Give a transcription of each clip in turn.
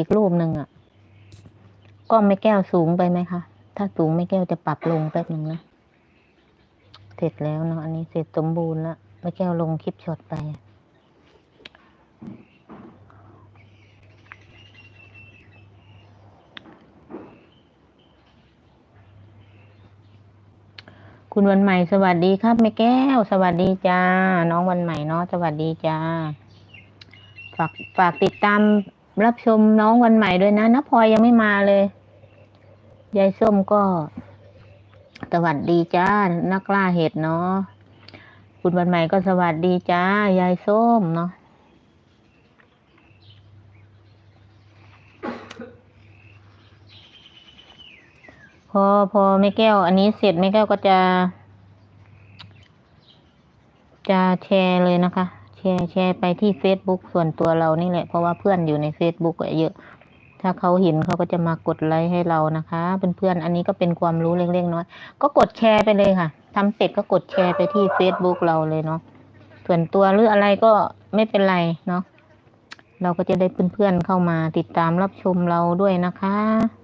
อีกรูปหนึ่งอะก้องไม่แก้วสูงไปไหมคะ ถ้าสูงไม่แก้วจะปรับลงแป๊บหนึ่งนะ เสร็จแล้วเนาะอันนี้เสร็จสมบูรณ์แล้วไม่แก้วลงคลิปช็อตไปคุณวันใหม่สวัสดีครับแม่แก้ว สวัสดีจ้า น้องวันใหม่เนาะสวัสดีจ้า ฝากฝากติดตาม รับชมน้องวันใหม่ด้วยนะนะพลอยยังไม่มาเลยยายส้มก็สวัสดีจ้านักล่าเห็ดเนาะคุณวันใหม่ก็สวัสดีจ้ายายส้มเนาะพอพอแม่แก้ว อันนี้เสร็จแม่แก้วก็จะ จะแชร์เลยนะคะ แชร์แชร์ไปที่ Facebook ส่วนตัวเรานี่แหละ เพราะว่าเพื่อนอยู่ใน Facebook ก็เยอะ ถ้าเขาเห็นเขาก็จะมากดไลค์ให้เรานะคะเพื่อนๆอันนี้ก็เป็นความรู้เล็กๆน้อยก็กดแชร์ไปเลยค่ะทำเสร็จก็กดแชร์ไปที่ Facebook เราเลยเนาะส่วนตัวหรืออะไรก็ไม่เป็นไรเนาะเราก็จะได้เพื่อนๆเข้ามาติดตามรับชมเราด้วยนะคะ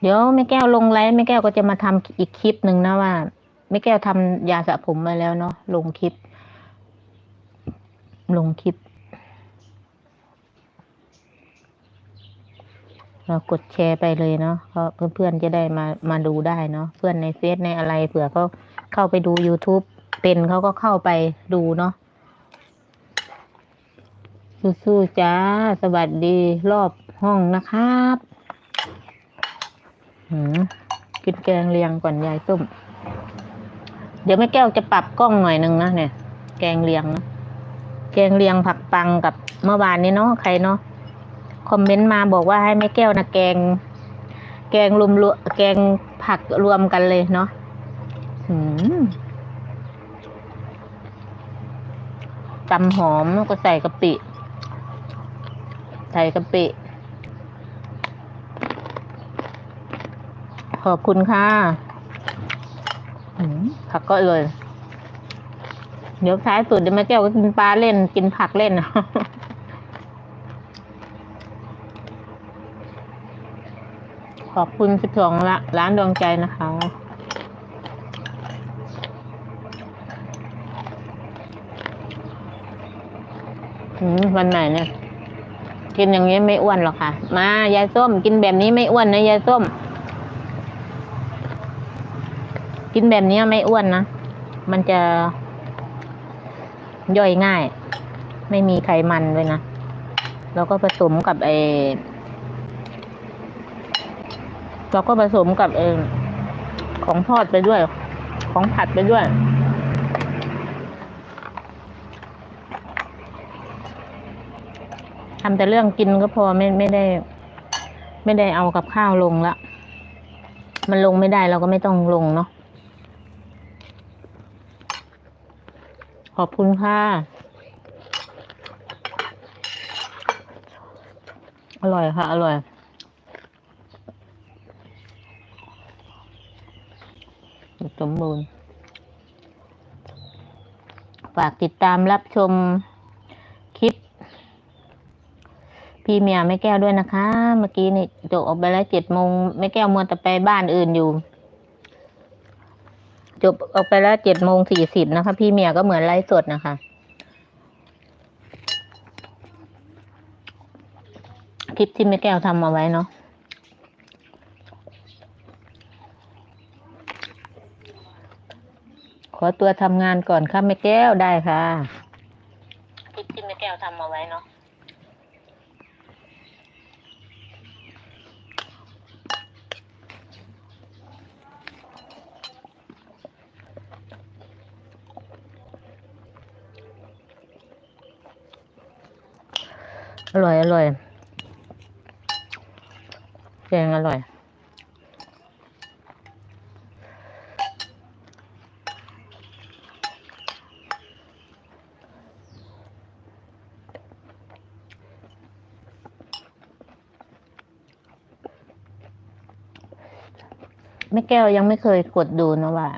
เดี๋ยวแม่แก้วลงไลฟ์แม่แก้วก็จะมาทำอีกคลิปหนึ่งนะว่าแม่แก้วทำยาสระผมมาแล้วเนาะลงคลิป ลงคลิปเรากดแชร์ไปเลยเนาะเพื่อนๆจะได้มามาดูได้เนาะเพื่อนในเฟซในอะไรเผื่อเขาเข้าไปดู YouTube เป็นเขาก็เข้าไปดูเนาะสู้ๆจ้า สวัสดีรอบห้องนะครับ กินแกงเลียงก่อนยายส้ม เดี๋ยวแม่แก้วจะปรับกล้องหน่อยหนึ่งนะเนี่ย แกงเลียงนะแกงเลียงผักปังกับเมื่อวานนี้เนาะใครเนาะคอมเมนต์มาบอกว่าให้แม่แก้วนะแกง แกงรวมรวแกงผักรวมกันเลยเนาะหืมตำหอมแล้วก็ใส่กะปิ ใส่กะปิ ขอบคุณค่ะผักก็อร่อยเดี๋ยวท้ายสุดเดี๋ยวแม่แก้วก็กินปลาเล่น กินผักเล่นขอบคุณสิบสองละร้านดวงใจนะคะอืมวันไหนเนี่ยกินอย่างนี้ไม่อ้วนหรอกค่ะ มายายส้ม กินแบบนี้ไม่อ้วนนะยายส้ม กินแบบนี้ไม่อ้วนนะ มันจะย่อยง่าย ไม่มีไขมันเลยนะ แล้วก็ผสมกับไอเราก็ผสมกับเออของทอดไปด้วย ของผัดไปด้วย ทำแต่เรื่องกินก็พอไม่ไม่ได้ ไม่ได้เอากับข้าวลงละ มันลงไม่ได้เราก็ไม่ต้องลงเนาะ อบคุณค่ะ อร่อยค่ะ อร่อย สมบูรณ์ ฝากติดตามรับชมคลิป พี่เมียแม่แก้วด้วยนะคะ เมื่อกี้นี่จบออกไปแล้วเจ็ดโมงแม่แก้วมัวแต่ไปบ้านอื่นอยู่ จบออกไปแล้วเจ็ดโมงสี่สิบนะคะ พี่เมียก็เหมือนไลฟ์สดนะคะ คลิปที่แม่แก้วทำเอาไว้เนาะขอตัวทำงานก่อนค่ะแม่แก้วได้ค่ะ คลิปที่แม่แก้วทำเอาไว้เนาะ อร่อย อร่อยแกงอร่อย แม่แก้วยังไม่เคยกดดูนะว่า